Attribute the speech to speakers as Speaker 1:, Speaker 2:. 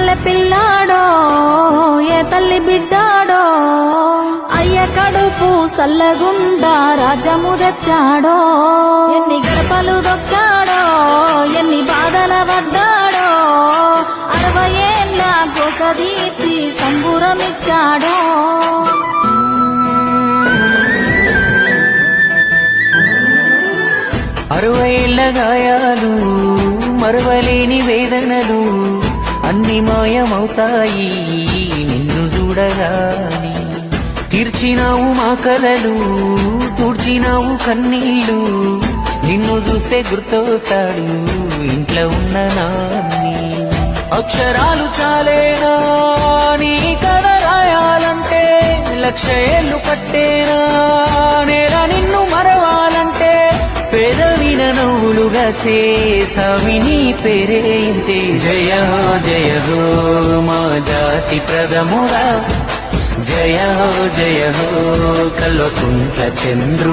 Speaker 1: మల్లె పిల్లాడో ఏ తల్లి బిడ్డాడో అయ్య కడుపు సల్లగుండా రాజము తెచ్చాడో ఎన్ని గడపలు దొక్కాడో ఎన్ని బాధల పడ్డాడో అరవై ఏళ్ళ గొసదీర్చి సంబురమిచ్చాడో.
Speaker 2: అరవైళ్ళ గాయాలు మరవలేని వేదనలు అన్ని మాయమవుతాయి నిన్ను చూడగాని. తీర్చినావు మా కలలు తుడిచినావు కన్నీళ్ళు. నిన్ను చూస్తే గుర్తొస్తాడు ఇంట్లో ఉన్న నాన్ని. అక్షరాలు చాలేనా నీ కథ రాయాలంటే లక్ష ఏళ్ళు పట్టేనా? పెదవిన నవ్వులుగా సేసామి పేరే జయ జయ హో మా జాతి ప్రథముడా. జయ జయ హో కల్వకుంట్ల చంద్రుడా.